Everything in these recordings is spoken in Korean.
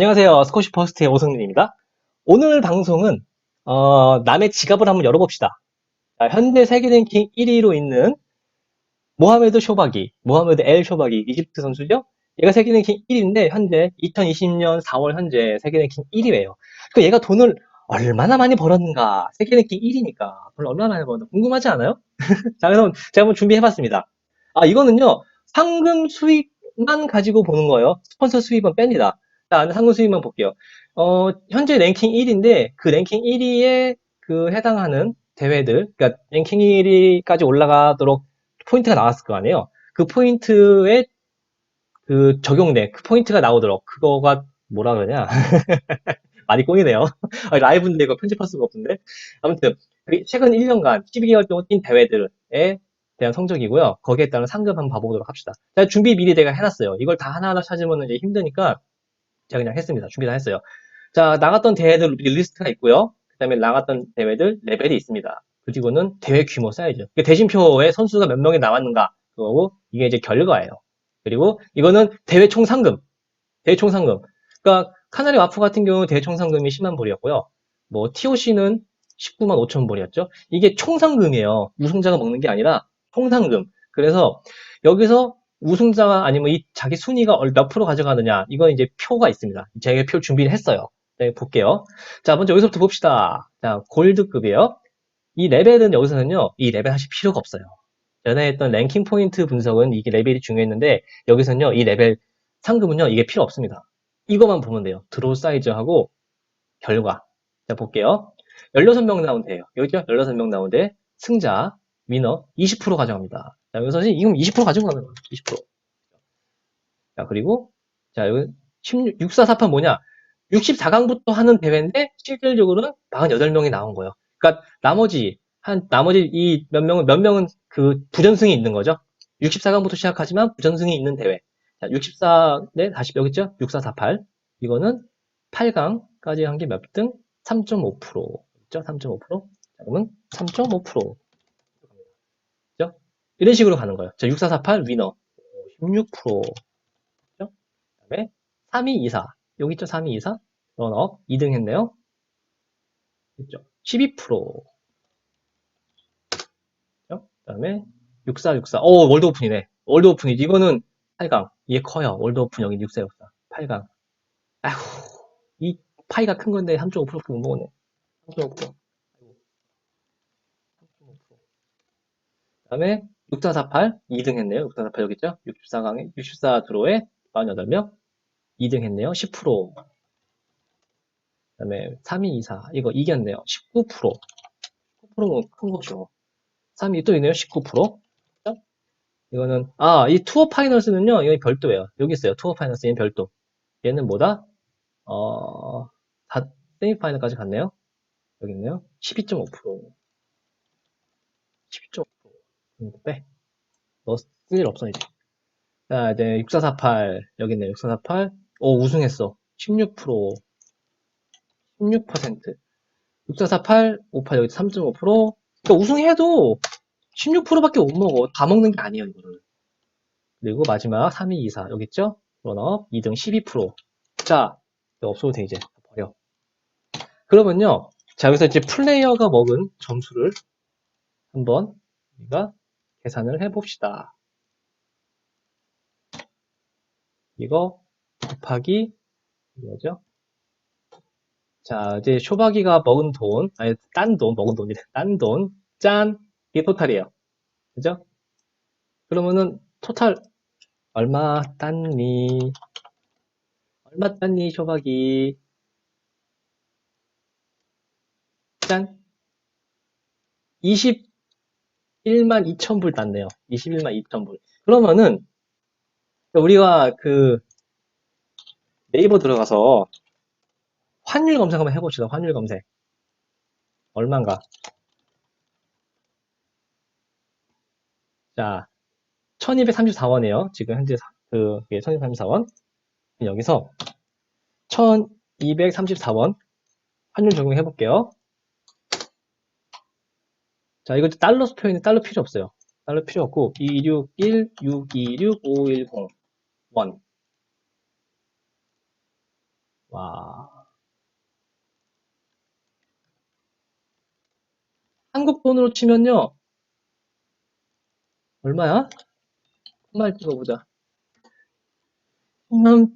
안녕하세요. 스코시 퍼스트의 오승민입니다. 오늘 방송은 어, 남의 지갑을 한번 열어봅시다. 자, 현재 세계 랭킹 1위로 있는 모하메드 쇼바기, 모하메드 엘 쇼바기, 이집트 선수죠? 얘가 세계 랭킹 1위인데 현재 2020년 4월 현재 세계 랭킹 1위예요. 그 얘가 돈을 얼마나 많이 벌었는가? 세계 랭킹 1위니까 돈을 얼마나 많이 벌었나 궁금하지 않아요? 자, 그래서 제가 한번 준비해봤습니다. 아, 이거는요 상금 수익만 가지고 보는 거예요. 스폰서 수입은 뺍니다. 자, 상금 수익만 볼게요. 어, 현재 랭킹 1위인데 그 랭킹 1위에 그 해당하는 대회들, 그러니까 랭킹 1위까지 올라가도록 포인트가 나왔을 거 아니에요. 그 포인트에 그 적용된 그 포인트가 나오도록 그거가 뭐라 그러냐 많이 꼬이네요. 아, 라이브인데 이거 편집할 수가 없는데 아무튼 그 최근 1년간 12개월 동안 뛴 대회들에 대한 성적이고요. 거기에 따른 상금 한번 봐보도록 합시다. 준비 미리 내가 해놨어요. 이걸 다 하나하나 찾으면 이제 힘드니까 제가 그냥 했습니다. 준비 다 했어요. 자, 나갔던 대회들 리스트가 있고요. 그 다음에 나갔던 대회들 레벨이 있습니다. 그리고는 대회 규모 사이즈. 대진표에 선수가 몇 명이 나왔는가. 그거고, 이게 이제 결과예요. 그리고 이거는 대회 총 상금. 대회 총 상금. 그러니까 카나리 와프 같은 경우 대회 총 상금이 10만 불이었고요. 뭐 TOC는 19만 5천 불이었죠. 이게 총 상금이에요. 우승자가 먹는 게 아니라 총 상금. 그래서 여기서 우승자가 아니면 이 자기 순위가 몇 프로 가져가느냐 이건 이제 표가 있습니다. 제가 표 준비를 했어요. 네, 볼게요. 자, 먼저 여기서부터 봅시다. 자, 골드급이에요. 이 레벨은 여기서는요, 이 레벨 하실 필요가 없어요. 전에 했던 랭킹 포인트 분석은 이게 레벨이 중요했는데, 여기서는요, 이 레벨 상금은요, 이게 필요 없습니다. 이것만 보면 돼요. 드로우 사이즈하고 결과. 자, 볼게요. 16명 나온대요. 여기죠? 16명 나온데, 승자, 위너 20% 가져갑니다. 자, 여기서 이건 20% 가지고 가는 거예요. 20%. 자, 그리고, 자, 여기 16, 6448 뭐냐? 64강부터 하는 대회인데, 실질적으로는 48명이 나온 거예요. 그러니까, 나머지, 한, 나머지 이 몇 명은, 몇 명은 그 부전승이 있는 거죠. 64강부터 시작하지만 부전승이 있는 대회. 자, 64, 네, 다시 여기 있죠? 6448. 이거는 8강까지 한 게 몇 등? 3.5%. 있죠? 3.5%. 자, 그러면 3.5%. 이런 식으로 가는 거예요. 자, 6448 위너 16%. 그죠? 그다음에 3224 여기 있죠? 3224 런업 2등 했네요. 있죠? 12%. 그죠? 그다음에 6464 오, 월드 오픈이네. 월드 오픈이지. 이거는 8강. 이게 커요. 월드 오픈 여기 6464 8강. 아휴. 이 파이가 큰 건데 3.5%밖에 못 먹었네. 3.5%. 그 다음에 6448 2등 했네요. 6448 여기 있죠? 64강에 64 드로에 48명 2등 했네요. 10%. 그다음에 3224 이거 이겼네요. 19%. 19%는 큰 거죠. 3위 또 있네요. 19%. 그죠? 이거는 아, 이 투어 파이널스는요. 이건 별도예요. 여기 있어요. 투어 파이널스 얘는 별도. 얘는 뭐다? 어, 다 세미 파이널까지 갔네요. 여기 있네요. 12.5%. 12.5%. 빼. 너 쓸 일 없어, 이제. 자, 이제 6448. 여기 있네, 6448. 오, 우승했어. 16%. 16%. 6448, 58, 여기 3.5%. 그러니까 우승해도 16%밖에 못 먹어. 다 먹는 게 아니에요, 이거를. 그리고 마지막 3224. 여기 있죠? 런업 2등 12%. 자, 없어도 돼, 이제. 버려. 그러면요. 자, 여기서 이제 플레이어가 먹은 점수를 한번 우리가 계산을 해봅시다. 이거 곱하기 이거죠. 자, 이제 쇼박이가 먹은 돈, 아니, 딴 돈, 먹은 돈이 딴 돈, 짠, 이게 토탈이에요. 그죠? 그러면은, 토탈, 얼마 땄니? 얼마 땄니, 쇼박이? 짠! 20, 21만 2천 불 땄네요. 21만 2천 불. 그러면은 우리가 그 네이버 들어가서 환율 검색 한번 해봅시다. 환율 검색. 얼마인가? 자, 1234원이에요. 지금 현재 그 1234원. 여기서 1234원 환율 적용해 볼게요. 자, 이거 달러 표현이 달러 필요 없어요. 달러 필요 없고 261 626 510 원. 와. 한국 돈으로 치면요. 얼마야? 한말 찍어보자. 100만,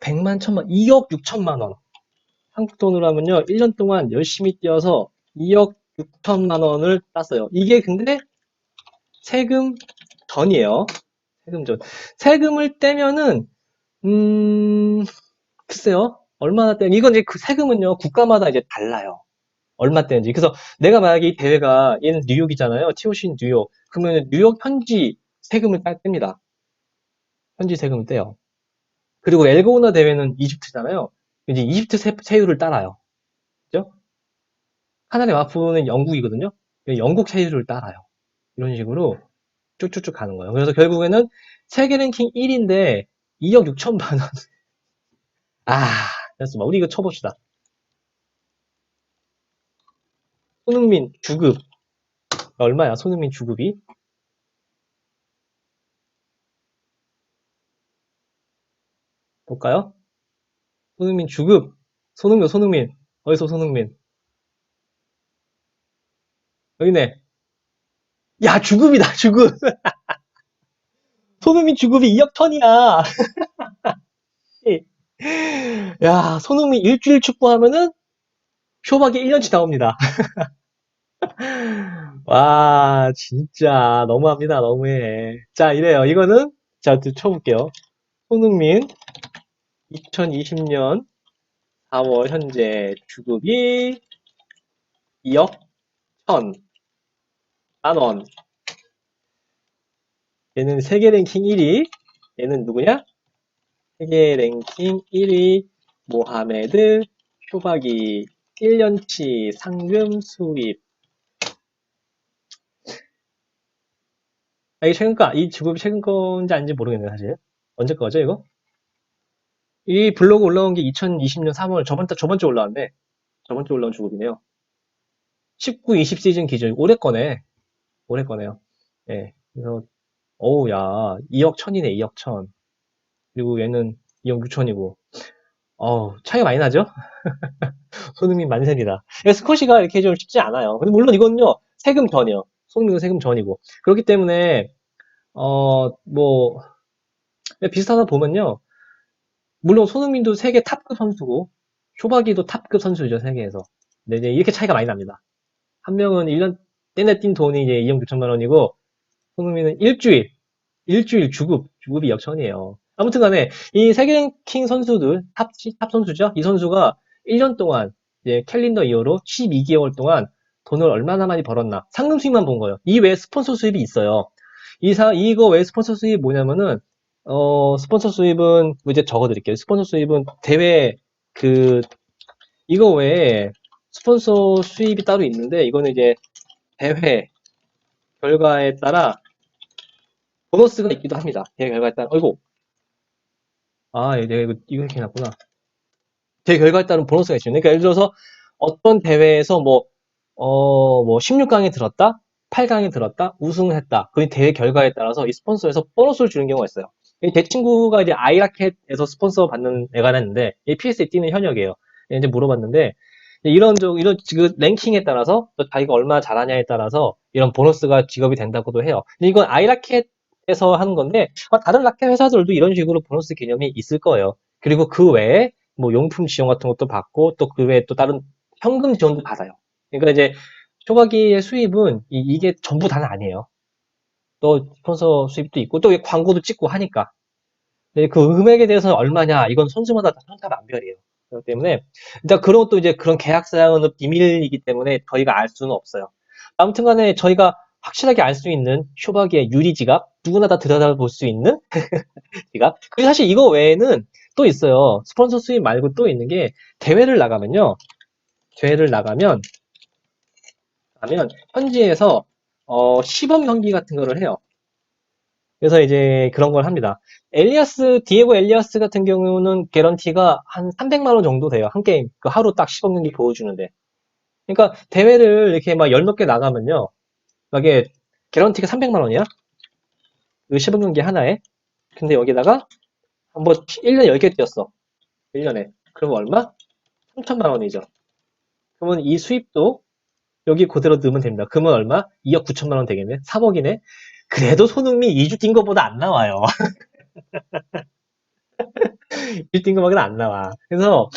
100만, 1000만, 2억 6천만 원. 한국 돈으로 하면요. 1년 동안 열심히 뛰어서 2억 6천만 원을 땄어요. 이게 근데 세금 전이에요. 세금 전. 세금을 떼면은, 음, 글쎄요. 얼마나 떼면, 이건 이제 그 세금은요, 국가마다 이제 달라요. 얼마 떼는지. 그래서 내가 만약에 이 대회가, 얘는 뉴욕이잖아요. TOC 뉴욕. 그러면 뉴욕 현지 세금을 따- 뗍니다. 현지 세금을 떼요. 그리고 엘고우나 대회는 이집트잖아요. 이제 이집트 세, 세율을 따라요. 하나의 와프는 영국이거든요. 영국 세율을 따라요. 이런 식으로 쭉쭉쭉 가는 거예요. 그래서 결국에는 세계 랭킹 1인데 2억 6천만 원. 아, 됐어. 우리 이거 쳐봅시다. 손흥민 주급. 얼마야, 손흥민 주급이? 볼까요? 손흥민 주급. 손흥민, 손흥민. 어디서 손흥민? 여기네. 야, 주급이다, 주급. 손흥민 주급이 2억 천이야. 야, 손흥민 일주일 축구하면은 쇼박이 1년치 나옵니다. 와, 진짜 너무합니다. 너무해. 자, 이래요. 이거는 자, 또 쳐볼게요. 손흥민 2020년 4월 현재 주급이 2억 1 천만 원. 얘는 세계 랭킹 1위. 얘는 누구냐? 세계 랭킹 1위 모하메드 쇼박이 1년치 상금 수입. 아, 이게 최근 거, 이 주급이 최근 건지 아닌지 모르겠네, 사실. 언제 거죠, 이거? 이 블로그 올라온 게 2020년 3월, 저번, 달- 저번 주 올라왔네. 저번 주 올라온 주급이네요. 19, 20 시즌 기준, 올해 거네. 올해 거네요. 예. 그래서, 어우, 야, 2억 천이네, 2억 천. 그리고 얘는 2억 6천이고. 어우, 차이가 많이 나죠? 손흥민 만세입니다. 스쿼시가 이렇게 좀 쉽지 않아요. 근데 물론 이건요, 세금 전이요. 손흥민은 세금 전이고. 그렇기 때문에, 어, 뭐, 비슷하다 보면요. 물론 손흥민도 세계 탑급 선수고, 쇼박이도 탑급 선수죠, 세계에서. 근데 이제 이렇게 차이가 많이 납니다. 한 명은 1년 내내 뛴 돈이 이제 2억 6천만 원이고, 손흥민은 일주일, 일주일 주급, 주급이 역천이에요. 아무튼 간에, 이 세계 랭킹 선수들, 탑, 탑 선수죠? 이 선수가 1년 동안, 이제 캘린더 이어로 12개월 동안 돈을 얼마나 많이 벌었나. 상금 수입만 본 거예요. 이 외에 스폰서 수입이 있어요. 이 사, 이거 외에 스폰서 수입이 뭐냐면은, 어, 스폰서 수입은, 뭐 이제 적어 드릴게요. 스폰서 수입은 대회, 그, 이거 외에 스폰서 수입이 따로 있는데, 이거는 이제 대회 결과에 따라 보너스가 있기도 합니다. 대회 결과에 따라, 어이구. 아, 내가 이거, 이렇게 해놨구나. 대회 결과에 따른 보너스가 있어요. 그러니까 예를 들어서 어떤 대회에서 뭐, 어, 뭐 16강에 들었다, 8강에 들었다, 우승했다. 그 대회 결과에 따라서 이 스폰서에서 보너스를 주는 경우가 있어요. 제 친구가 이제 아이라켓에서 스폰서 받는 애가 있는데, 이 PS에 뛰는 현역이에요. 이제 물어봤는데, 이런, 저, 이런, 지금 랭킹에 따라서, 또 자기가 얼마나 잘하냐에 따라서 이런 보너스가 지급이 된다고도 해요. 근데 이건 아이라켓에서 하는 건데, 아, 다른 라켓 회사들도 이런 식으로 보너스 개념이 있을 거예요. 그리고 그 외에, 뭐, 용품 지원 같은 것도 받고, 또 그 외에 또 다른 현금 지원도 받아요. 그러니까 이제, 초과기의 수입은, 이, 게 전부 다는 아니에요. 또, 스폰서 수입도 있고, 또 광고도 찍고 하니까. 근데 그 금액에 대해서 얼마냐, 이건 선수마다 다 천차만별이에요. 그렇기 때문에, 일단 그런 것도 이제 그런 계약 사항은 비밀이기 때문에 저희가 알 수는 없어요. 아무튼 간에 저희가 확실하게 알 수 있는 쇼박의 유리 지갑, 누구나 다 들여다볼 수 있는 지갑. 그리고 사실 이거 외에는 또 있어요. 스폰서 수입 말고 또 있는 게 대회를 나가면요. 대회를 나가면 하면 현지에서 어, 시범 경기 같은 거를 해요. 그래서 이제 그런 걸 합니다. 엘리아스, 디에고 엘리아스 같은 경우는 개런티가 한 300만 원 정도 돼요. 한 게임. 그 하루 딱 시범 경기 보여주는데. 그러니까 대회를 이렇게 막 열 몇 개 나가면요. 이게 개런티가 300만 원이야. 그 시범 경기 하나에. 근데 여기다가 한번 1년에 10개 뛰었어. 1년에. 그럼 얼마? 3천만 원이죠. 그러면 이 수입도 여기 그대로 넣으면 됩니다. 그러면 얼마? 2억 9천만 원 되겠네. 3억이네. 그래도 손흥민 2주 뛴 것보다 안 나와요. 2주 뛴 것보다 안 나와. 그래서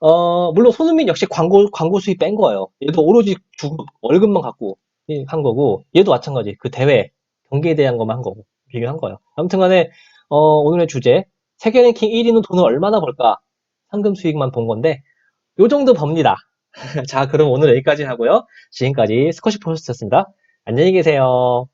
어, 물론 손흥민 역시 광고 광고 수입 뺀 거예요. 얘도 오로지 주, 월급만 갖고 한 거고 얘도 마찬가지. 그 대회 경기에 대한 것만 한 거고 비교한 거예요. 아무튼 간에 어, 오늘의 주제 세계 랭킹 1위는 돈을 얼마나 벌까? 상금 수익만 본 건데 요 정도 법니다. 자, 그럼 오늘 여기까지 하고요. 지금까지 스쿼시 포스트였습니다. 안녕히 계세요.